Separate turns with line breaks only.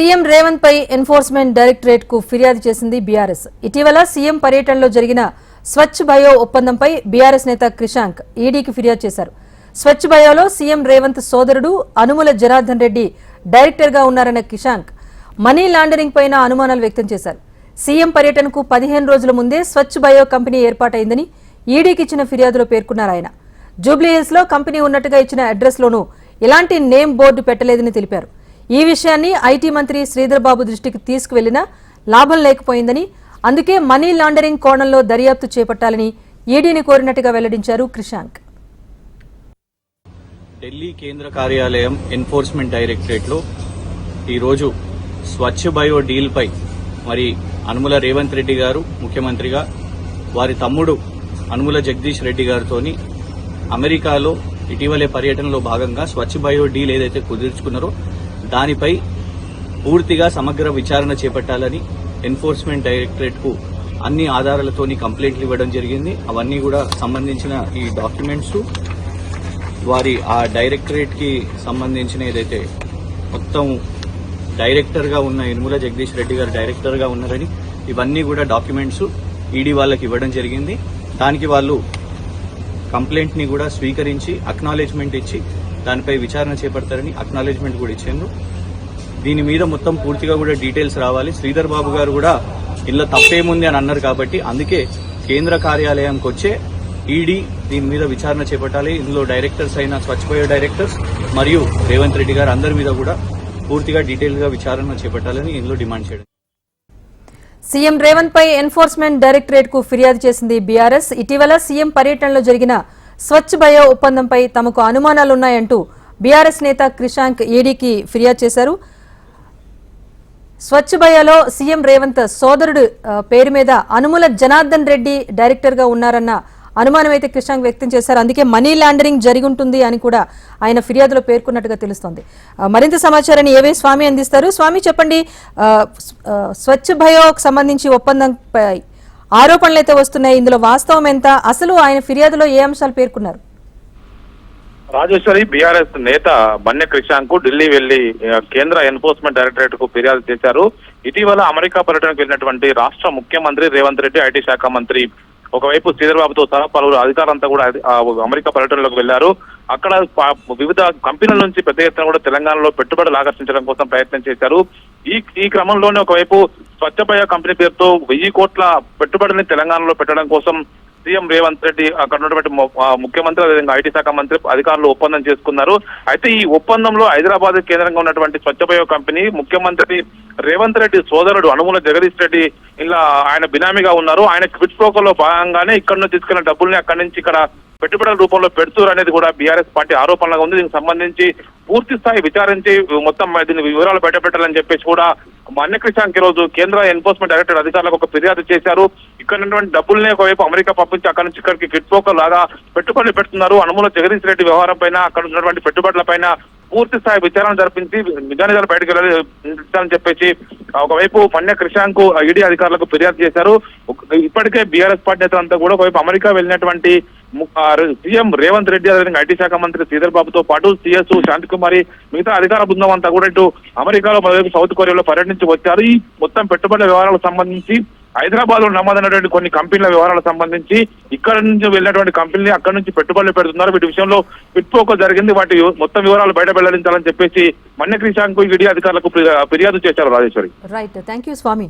CM Revanth పై enforcement డైరెక్టరేట్కు ఫిర్యాదు చేసింది బీఆర్ఎస్. ఇటీవల సీఎం పర్యటనలో జరిగిన స్వచ్ఛ బయో ఒప్పందంపై బీఆర్ఎస్ నేత క్రిషాంక్ ఈడీకి ఫిర్యాదు చేశారు. స్వచ్ఛ బయోలో సీఎం రేవంత్ సోదరుడు అనుముల జనార్దన్ రెడ్డి డైరెక్టర్గా ఉన్నారన్న కిషాంక్ మనీ లాండరింగ్ పైన అనుమానాలు వ్యక్తం చేశారు. సీఎం పర్యటనకు పదిహేను రోజుల ముందే స్వచ్ఛ బయో కంపెనీ ఏర్పాటైందని ఈడీకి ఇచ్చిన ఫిర్యాదులో పేర్కొన్నారు ఆయన. జూబ్లీహిల్స్లో కంపెనీ ఉన్నట్టుగా ఇచ్చిన అడ్రస్ లోనూ ఎలాంటి నేమ్ బోర్డు పెట్టలేదని తెలిపారు. ఈ విషయాన్ని ఐటీ మంత్రి శ్రీధర్బాబు దృష్టికి తీసుకువెళ్ళినా లాభం లేకపోయిందని అందుకే మనీ లాండరింగ్ కోణంలో దర్యాప్తు చేపట్టాలని ఈడీని కోరినట్టుగా వెల్లడించారు క్రిషాంక్
ఢిల్లీ కేంద్ర కార్యాలయం ఎన్ఫోర్స్మెంట్ డైరెక్టరేట్లో ఈరోజు స్వచ్ఛ బయో డీల్పై మరి అనుముల రేవంత్ రెడ్డి గారు ముఖ్యమంత్రిగా వారి తమ్ముడు అనుముల జగదీష్ రెడ్డి గారితోని అమెరికాలో ఇటీవలే పర్యటనలో భాగంగా స్వచ్ఛ బయో డీల్ ఏదైతే కుదుర్చుకున్నారో దానిపై పూర్తిగా సమగ్ర విచారణ చేపట్టాలని ఎన్ఫోర్స్మెంట్ డైరెక్టరేట్కు అన్ని ఆధారాలతోని కంప్లైంట్లు ఇవ్వడం జరిగింది. అవన్నీ కూడా సంబంధించిన ఈ డాక్యుమెంట్స్ వారి ఆ డైరెక్టరేట్కి సంబంధించిన ఏదైతే మొత్తం డైరెక్టర్గా ఉన్న ఇనుముల జగదీష్ రెడ్డి గారు డైరెక్టర్గా ఉన్నారని ఇవన్నీ కూడా డాక్యుమెంట్స్ ఈడీ వాళ్ళకి ఇవ్వడం జరిగింది. దానికి వాళ్ళు కంప్లైంట్ని కూడా స్వీకరించి అక్నాలెడ్జ్మెంట్ ఇచ్చి దానిపై విచారణ చేపడతారని అక్నాలెడ్జ్మెంట్ కూడా ఇచ్చారు దీని మీద మొత్తం పూర్తిగా కూడా డీటెయిల్స్ రావాలి. శ్రీధర్ బాబు గారు కూడా ఇందులో తప్పేముంది అని అన్నారు కాబట్టి అందుకే కేంద్ర కార్యాలయంకి వచ్చే ఈడీ దీని మీద విచారణ చేపట్టాలి. ఇందులో డైరెక్టర్స్ అయిన స్వచ్ఛపోయే డైరెక్టర్స్ మరియు రేవంత్ రెడ్డి గారు అందరి మీద కూడా పూర్తిగా డీటెయిల్గా విచారణ చేపట్టాలని ఇందులో డిమాండ్ చేయడం.
సీఎం రేవంత్ పై ఎన్ఫోర్స్మెంట్ డైరెక్టరేట్కు ఫిర్యాదు చేసింది బీఆర్ఎస్. ఇటీవల సీఎం పర్యటనలో జరిగిన స్వచ్ఛ బయో ఒప్పందంపై తమకు అనుమానాలున్నాయంటూ బీఆర్ఎస్ నేత క్రిషాంక్ ఏడీకి ఫిర్యాదు చేశారు. స్వచ్ఛ బయోలో సీఎం రేవంత్ సోదరుడు పేరు మీద అనుముల జనార్దన్ రెడ్డి డైరెక్టర్గా ఉన్నారన్న అనుమానం అయితే క్రిషాంక్ వ్యక్తం చేశారు. అందుకే మనీ లాండరింగ్ జరిగి ఉంటుంది అని కూడా ఆయన ఫిర్యాదులో పేర్కొన్నట్టుగా తెలుస్తోంది. మరింత సమాచారాన్ని ఏవే స్వామి అందిస్తారు? స్వామి చెప్పండి స్వచ్ఛ భయోకి సంబంధించి ఒప్పందంపై ఆరోపణలు అయితే వస్తున్నాయి. ఇందులో వాస్తవం ఎంత? అసలు ఆయన ఫిర్యాదులో ఏ అంశాలు పేర్కొన్నారు?
రాజేశ్వరి బీఆర్ఎస్ నేత బన్నె క్రిషాంక్ ఢిల్లీ వెళ్ళి కేంద్ర ఎన్ఫోర్స్మెంట్ డైరెక్టరేట్కు ఫిర్యాదు చేశారు. ఇటీవల అమెరికా పర్యటనకు వెళ్ళినటువంటి రాష్ట్ర ముఖ్యమంత్రి రేవంత్ రెడ్డి ఐటీ శాఖ మంత్రి ఒకవైపు శ్రీధర్బాబుతో సహా పలువురు అధికారులంతా కూడా అమెరికా పర్యటనలోకి వెళ్ళారు అక్కడ వివిధ కంపెనీల నుంచి పెద్ద ఎత్తున కూడా తెలంగాణలో పెట్టుబడులు ఆకర్షించడం కోసం ప్రయత్నం చేశారు. ఈ ఈ క్రమంలోనే ఒకవైపు స్వచ్ఛభయ కంపెనీ పేరుతో వెయ్యి కోట్ల పెట్టుబడిని తెలంగాణలో పెట్టడం కోసం సీఎం రేవంత్ రెడ్డి అక్కడ ఉన్నటువంటి ముఖ్యమంత్రి అదేవిధంగా ఐటీ శాఖ మంత్రి అధికారులు ఒప్పందం చేసుకున్నారు. అయితే ఈ ఒప్పందంలో హైదరాబాద్ కేంద్రంగా ఉన్నటువంటి స్వచ్ఛబయో కంపెనీ ముఖ్యమంత్రి రేవంత్ రెడ్డి సోదరుడు అనుమూల జగదీష్ రెడ్డి ఇలా ఆయన బినామీగా ఉన్నారు. ఆయన క్విట్ ప్రోకోలో భాగంగానే ఇక్కడ నుంచి తీసుకున్న డబ్బుల్ని అక్కడి నుంచి ఇక్కడ పెట్టుబడుల రూపంలో పెడుతురు అనేది కూడా బీఆర్ఎస్ పార్టీ ఆరోపణలుగా ఉంది. దీనికి సంబంధించి పూర్తి స్థాయి విచారించి మొత్తం దీని వివరాలు బయటపెట్టాలని చెప్పేసి కూడా మన్య క్రిషాంక్ రోజు కేంద్ర ఎన్ఫోర్స్మెంట్ డైరెక్టర్ అధికారులకు ఒక ఫిర్యాదు చేశారు. ఇక్కడ ఉన్నటువంటి డబ్బుల్ని ఒకవైపు అమెరికా పంపించి అక్కడ నుంచి ఇక్కడికి కిట్ పోకర్ లాగా పెట్టుబడులు పెడుతున్నారు. అనుమూల జగదీష్ రెడ్డి వ్యవహారం పైన అక్కడ ఉన్నటువంటి పెట్టుబడుల పైన పూర్తి స్థాయి విచారణ జరిపించి నిజానిజాలు బయటకు వెళ్ళాలని చెప్పేసి ఒకవైపు మన్య క్రిషాంక్ ఈడీ అధికారులకు ఫిర్యాదు చేశారు. ఇప్పటికే బీఆర్ఎస్ పార్టీ నేతలంతా కూడా ఒకవైపు అమెరికా వెళ్ళినటువంటి సీఎం రేవంత్ రెడ్డి అదేవిధంగా ఐటీ శాఖ మంత్రి శ్రీధర్ బాబుతో పాటు సిఎస్ శాంతికుమారి మిగతా అధికార బృందం అంతా కూడా ఇటు అమెరికాలో సౌత్ కొరియాలో పర్యటించి వచ్చారు. ఈ మొత్తం పెట్టుబడుల వ్యవహారాలకు సంబంధించి హైదరాబాద్లో నమోదైనటువంటి కొన్ని కంపెనీల వివరాలకు సంబంధించి ఇక్కడ నుంచి వెళ్ళినటువంటి కంపెనీని అక్కడ నుంచి పెట్టుబడులు పెడుతున్నారు. వీటి విషయంలో పిట్పోకో జరిగింది. వాటి మొత్తం వివరాలు బయట వెల్లడించాలని చెప్పేసి మన్య క్రిషాంక్ ఈడీ అధికారులకు ఫిర్యాదు చేశారు Rajeshwari.
Right thank you Swamy